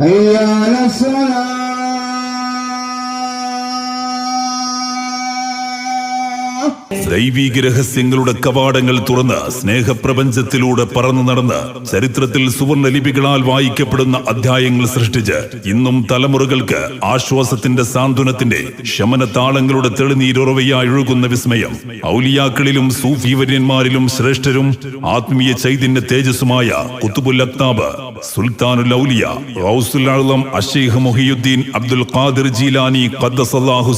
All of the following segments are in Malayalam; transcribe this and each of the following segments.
حي على الصلاة ദൈവീക രഹസ്യങ്ങളുടെ കവാടങ്ങൾ തുറന്ന് സ്നേഹപ്രപഞ്ചത്തിലൂടെ പറന്നു നടന്ന് ചരിത്രത്തിൽ സുവർണ ലിപികളാൽ വായിക്കപ്പെടുന്ന അധ്യായങ്ങൾ സൃഷ്ടിച്ച് ഇന്നും തലമുറകൾക്ക് ആശ്വാസത്തിന്റെ സാന്ത്വനത്തിന്റെ ശമന താളങ്ങളുടെ തെളിനീരുറവയായി ഒഴുകുന്ന വിസ്മയം. ഔലിയാക്കളിലും സൂഫിവര്യന്മാരിലും ശ്രേഷ്ഠരും ആത്മീയ ചൈതന്യ തേജസ്സുമായ കുത്തുബുൽ അക്താബ് സുൽത്താനുൽ ഔലിയ റൌസുൽ അളം അഷേഖ് മുഹിയുദ്ദീൻ അബ്ദുൽ ഖാദിർ ജീലാനി ഖദ്ദസല്ലാഹു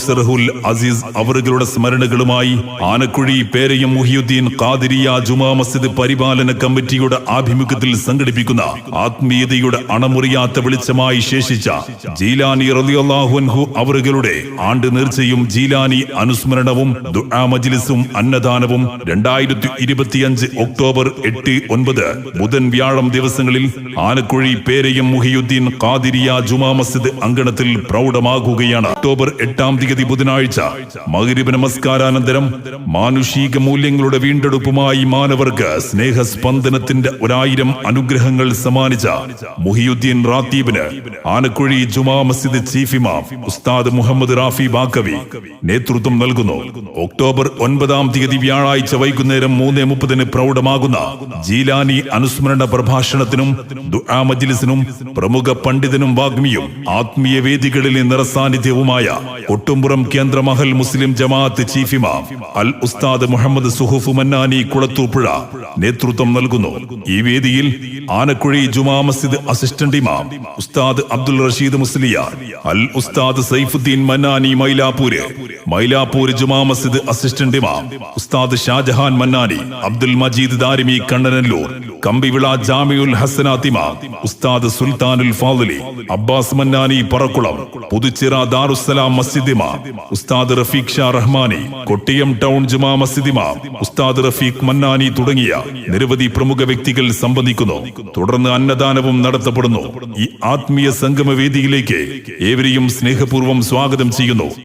അസീസ് അവറുകളുടെ സ്മരണകളുമായി ആനക്കുഴി പേരയം മുഹിയുദ്ദീൻ കാതിരിയ ജുമാ മസ്ജിദ് പരിപാലന കമ്മിറ്റിയുടെ ആഭിമുഖ്യത്തിൽ സംഘടിപ്പിക്കുന്ന ആത്മീയതയുടെ അണമുറിയാത്ത വെളിച്ചമായി ശേഷിച്ച ജീലാനി റളിയല്ലാഹു അൻഹു അവറുകളുടെ ആണ്ട് നേർച്ചയും ജീലാനി അനുസ്മരണവും മജ്ലിസും അന്നദാനവും രണ്ടായിരത്തി ഇരുപത്തിയഞ്ച് ഒക്ടോബർ എട്ട് ഒൻപത് ബുധൻ വ്യാഴം ദിവസങ്ങളിൽ ആനക്കുഴി പേരയം മുഹിയുദ്ദീൻ കാതിരിയ ജുമാ മസ്ജിദ് അങ്കണത്തിൽ പ്രൗഢമാകുകയാണ്. ഒക്ടോബർ എട്ടാം തീയതി ബുധനാഴ്ച മഗ്രിബ് നമസ്കാരാനന്തരം മാനുഷിക മൂല്യങ്ങളുടെ വീണ്ടെടുപ്പുമായി മാനവർക്ക് സ്നേഹസ്പന്ദനത്തിന്റെ ഒരായിരം അനുഗ്രഹങ്ങൾ സമ്മാനിച്ച മുഹിയുദ്ദീൻ റാത്തീബിന് ആനക്കുഴി ജുമാ മസ്ജിദ് ചീഫ് ഇമാം ഉസ്താദ് മുഹമ്മദ് റാഫി ബാക്കവി നേതൃത്വം നൽകുന്നു. ഒക്ടോബർ ഒൻപതാം തീയതി വ്യാഴാഴ്ച വൈകുന്നേരം മൂന്ന് മുപ്പതിന് പ്രൗഢമാകുന്ന ജീലാനി അനുസ്മരണ പ്രഭാഷണത്തിനും ദുആ മജ്ലിസിനും പ്രമുഖ പണ്ഡിതനും വാഗ്മിയും ആത്മീയ വേദികളിലെ നിറസാന്നിധ്യവുമായ കൊട്ടുംപുറം കേന്ദ്ര മഹൽ മുസ്ലിം ജമാഅത്ത് ചീഫ് ഇമാം ഉസ്താദ് മുഹമ്മദ് സുഹുഫ് മന്നാനി കുളത്തൂപ്പുഴ നേതൃത്വം നൽകുന്നു. ഈ വേദിയിൽ ആനക്കുഴി ജുമാ മസ്ജിദ് അസിസ്റ്റന്റ് ഇമാം ഉസ്താദ് അബ്ദുൽ റഷീദ് മുസ്ലിയാർ അൽ ഉസ്താദ് സൈഫുദ്ദീൻ മന്നാനി മൈലാപ്പൂര് മൈലാപ്പൂർ ജുമാ മസ്ജിദ് അസിസ്റ്റന്റ് ഇമാം ഉസ്താദ് ഷാജഹാൻ മന്നാനി അബ്ദുൽ മജീദ് ദാരിമി കണ്ണനല്ലൂർ കമ്പിവിള ജാമിയുൽ ഹസനാത്തിമ ഉസ്താദ് സുൽത്താനുൽ ഫാദലി അബ്ബാസ് മന്നാനി പറക്കുളം പുതുച്ചിറ ദാറുസലാം മസ്ജിദിമ ഉസ്താദ് റഫീഖ് ഷാ റഹ്മാനി കൊട്ടിയം ടൗൺ ജുമാ മസ്ജിദിമ ഉസ്താദ് റഫീഖ് മന്നാനി തുടങ്ങിയ നിരവധി പ്രമുഖ വ്യക്തികൾ സംബന്ധിക്കുന്നു. തുടർന്ന് അന്നദാനവും നടത്തപ്പെടുന്നു. ഈ ആത്മീയ സംഗമവേദിയിലേക്ക് ഏവരെയും സ്നേഹപൂർവം സ്വാഗതം ചെയ്യുന്നു.